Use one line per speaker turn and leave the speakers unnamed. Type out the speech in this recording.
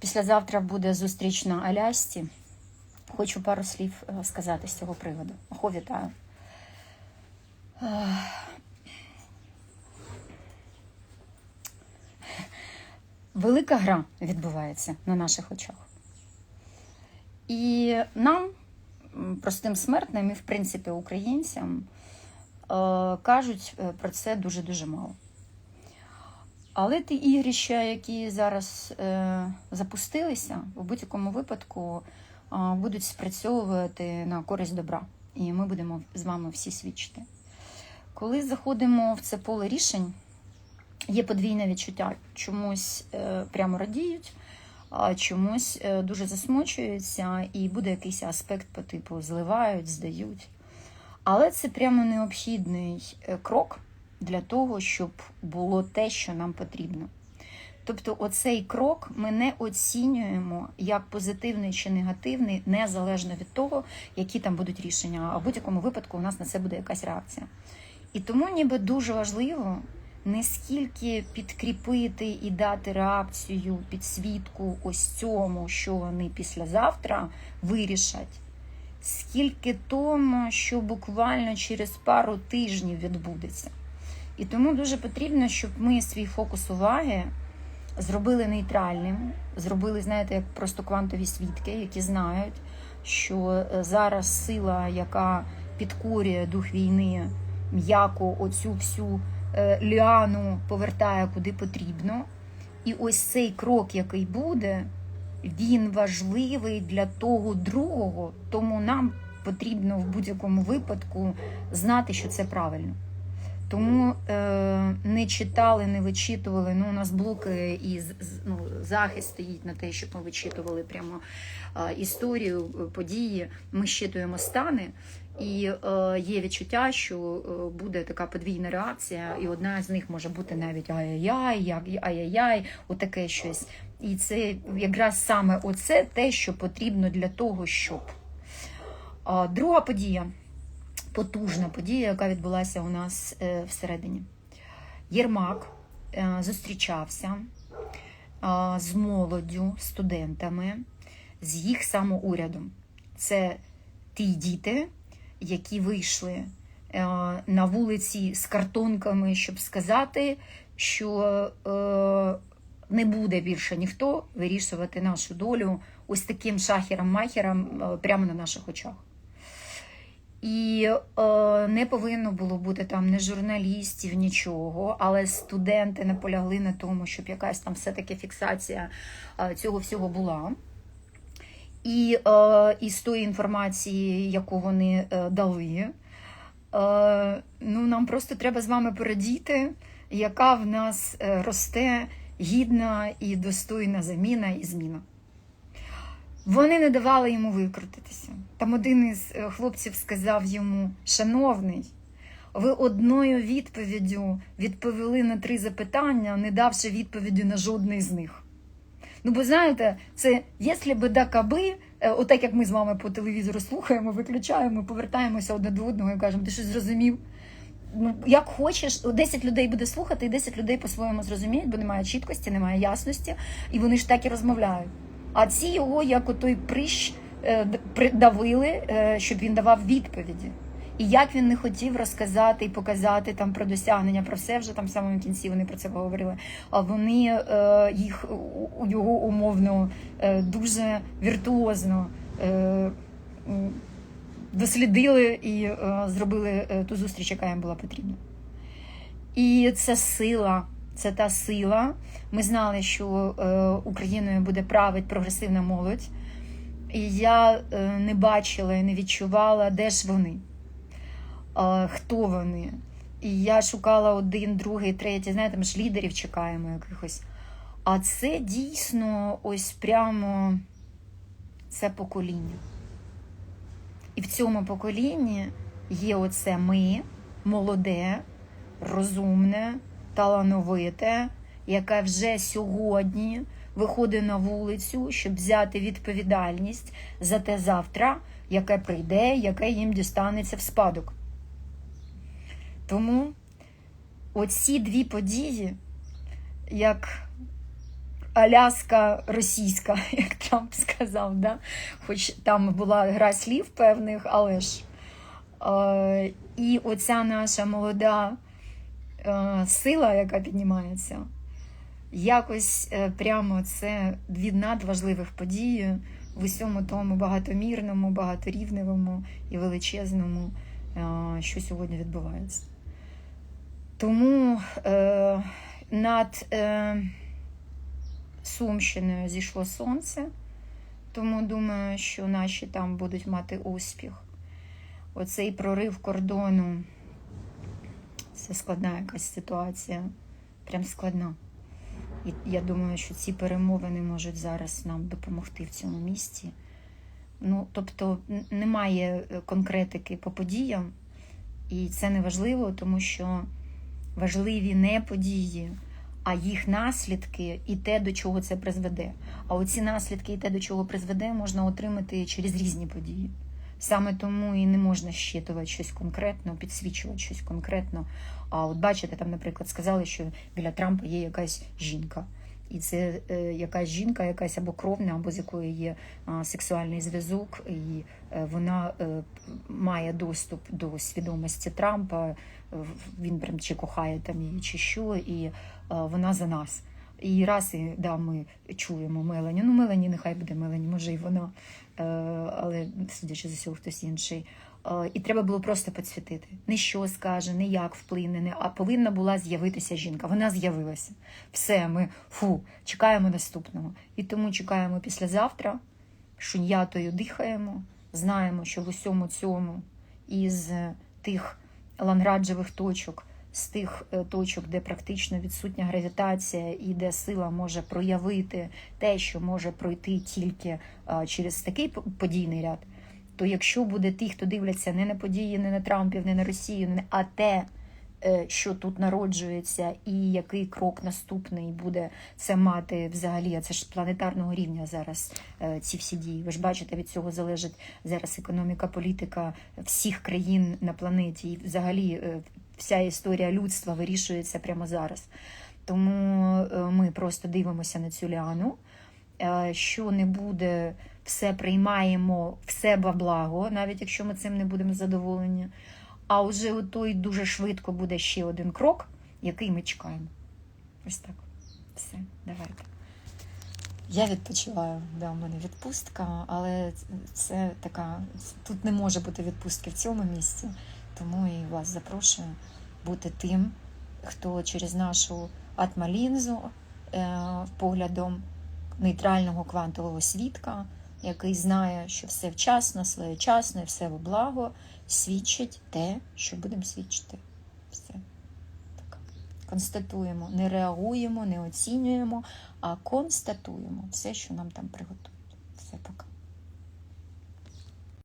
Післязавтра буде зустріч на Алясці. Хочу пару слів е, сказати з цього приводу. Охо, вітаю. Велика гра відбувається на наших очах. І нам, простим смертним, і в принципі українцям, е, кажуть е, про це дуже-дуже мало. Але ті ігрища, які зараз е, запустилися, в будь-якому випадку е, будуть спрацьовувати на користь добра. І ми будемо з вами всі свідчити. Коли заходимо в це поле рішень, є подвійне відчуття. Чомусь е, прямо радіють, а чомусь е, дуже засмучуються, і буде якийсь аспект по типу зливають, здають. Але це прямо необхідний е, крок для того, щоб було те, що нам потрібно. Тобто, оцей крок ми не оцінюємо як позитивний чи негативний, незалежно від того, які там будуть рішення. А в будь-якому випадку у нас на це буде якась реакція. І тому ніби дуже важливо не скільки підкріпити і дати реакцію, підсвітку ось цьому, що вони післязавтра вирішать, скільки тому, що буквально через пару тижнів відбудеться. І тому дуже потрібно, щоб ми свій фокус уваги зробили нейтральним, зробили, знаєте, як просто квантові свідки, які знають, що е, зараз сила, яка підкорює дух війни, м'яко оцю всю е, ліану повертає куди потрібно. І ось цей крок, який буде, він важливий для того другого, тому нам потрібно в будь-якому випадку знати, що це правильно. Тому е, не читали, не вичитували. Ну, у нас блоки і ну, захист стоїть на те, щоб ми вичитували прямо е, історію, е, події. Ми щитуємо стани, і е, є відчуття, що е, буде така подвійна реакція, і одна з них може бути навіть ай-яй-яй, ай-яй-яй, отаке щось. І це якраз саме оце те, що потрібно для того, щоб. А, Друга подія потужна подія, яка відбулася у нас е, всередині. Єрмак е, зустрічався е, з молоддю, студентами, з їх самоурядом. Це ті діти, які вийшли на вулиці з картонками, щоб сказати, що не буде більше ніхто вирішувати нашу долю ось таким шахером-махером прямо на наших очах. І е, не повинно було бути там ні журналістів, нічого, але студенти наполягли на тому, щоб якась там все-таки фіксація е, цього всього була. І е, із тої інформації, яку вони е, дали, е, ну, нам просто треба з вами порадіти, яка в нас е, росте гідна і достойна заміна і зміна. Вони не давали йому викрутитися. Там один із е, хлопців сказав йому: Шановний, ви одною відповіддю відповіли на три запитання, не давши відповіді на жодне з них. Ну, бо знаєте, це якщо би да каби, е, отак як ми з вами по телевізору слухаємо, виключаємо, повертаємося одне до одного і кажемо, ти щось зрозумів? Ну, як хочеш, 10 людей буде слухати, і 10 людей по-своєму зрозуміють, бо немає чіткості, немає ясності, і вони ж так і розмовляють. А ці його, як отой прищ, е, придавили, е, щоб він давав відповіді. І як він не хотів розказати і показати там про досягнення, про все вже там в самому кінці вони про це говорили. А вони е, їх його умовно дуже віртуозно дослідили і зробили ту зустріч, яка їм була потрібна. І це сила, це та сила. Ми знали, що е, Україною буде править прогресивна молодь. І я е, не бачила і не відчувала, де ж вони, хто вони. І я шукала один, другий, третій, знаєте, ми ж лідерів чекаємо якихось. А це дійсно ось прямо це покоління. І в цьому поколінні є оце ми, молоде, розумне, талановите, яке вже сьогодні виходить на вулицю, щоб взяти відповідальність за те завтра, яке прийде, яке їм дістанеться в спадок. Тому оці дві події, як Аляска російська, як Трамп сказав. Да? Хоч там була гра слів певних, але ж. Е, і оця наша молода сила, яка піднімається, якось е, прямо це дві надважливих події в усьому тому багатомірному, багаторівневому і величезному, е, що сьогодні відбувається. Тому е, над е, Сумщиною зійшло сонце, тому думаю, що наші там будуть мати успіх. Оцей прорив кордону це складна якась ситуація, прям складна. І я думаю, що ці перемовини можуть зараз нам допомогти в цьому місці. Ну, тобто, немає е, конкретики по подіям, і це не важливо, тому що важливі не події, а їх наслідки і те, до чого це призведе. А оці наслідки і те, до чого призведе, можна отримати через різні події. Саме тому і не можна щитувати щось конкретно, підсвічувати щось конкретно. А от бачите, там, наприклад, сказали, що біля Трампа є якась жінка. І це е, якась жінка, якась або кровна, або з якою є сексуальний зв'язок, і е, вона е, має доступ до свідомості Трампа. Він прям чи кохає там її, чи що, і вона за нас. І раз і да, ми чуємо Мелані. Ну, Мелані, нехай буде Мелані, може і вона, е, але судячи з усього, хтось інший. Е, І треба було просто підсвітити. Не що скаже, не як вплине, не, а повинна була з'явитися жінка. Вона з'явилася. Все, ми фу, чекаємо наступного. І тому чекаємо післязавтра, шуньятою дихаємо, знаємо, що в усьому цьому із тих ланграджевих точок, з тих е, точок, де практично відсутня гравітація і де сила може проявити те, що може пройти тільки через такий подійний ряд, то якщо буде ті, хто дивляться не на події, не на Трампів, не на Росію, не- а те, е, що тут народжується, і який крок наступний буде це мати взагалі, це ж планетарного рівня зараз е, ці всі дії. Ви ж бачите, від цього залежить зараз економіка, політика всіх країн на планеті, і взагалі вся історія людства вирішується прямо зараз. Тому е, ми просто дивимося на цю ліану. Е, Що не буде, все приймаємо все во благо, навіть якщо ми цим не будемо задоволені. А вже той дуже швидко буде ще один крок, який ми чекаємо. Ось так. Все, давайте. Я відпочиваю, да, у мене відпустка, але це така. Тут не може бути відпустки в цьому місці, тому і вас запрошую бути тим, хто через нашу атмалінзу е, поглядом нейтрального квантового свідка, який знає, що все вчасно, своєчасно і все во благо, свідчить те, що будемо свідчити. Все. Так. Констатуємо, не реагуємо, не оцінюємо, а констатуємо все, що нам там приготують. Все пока.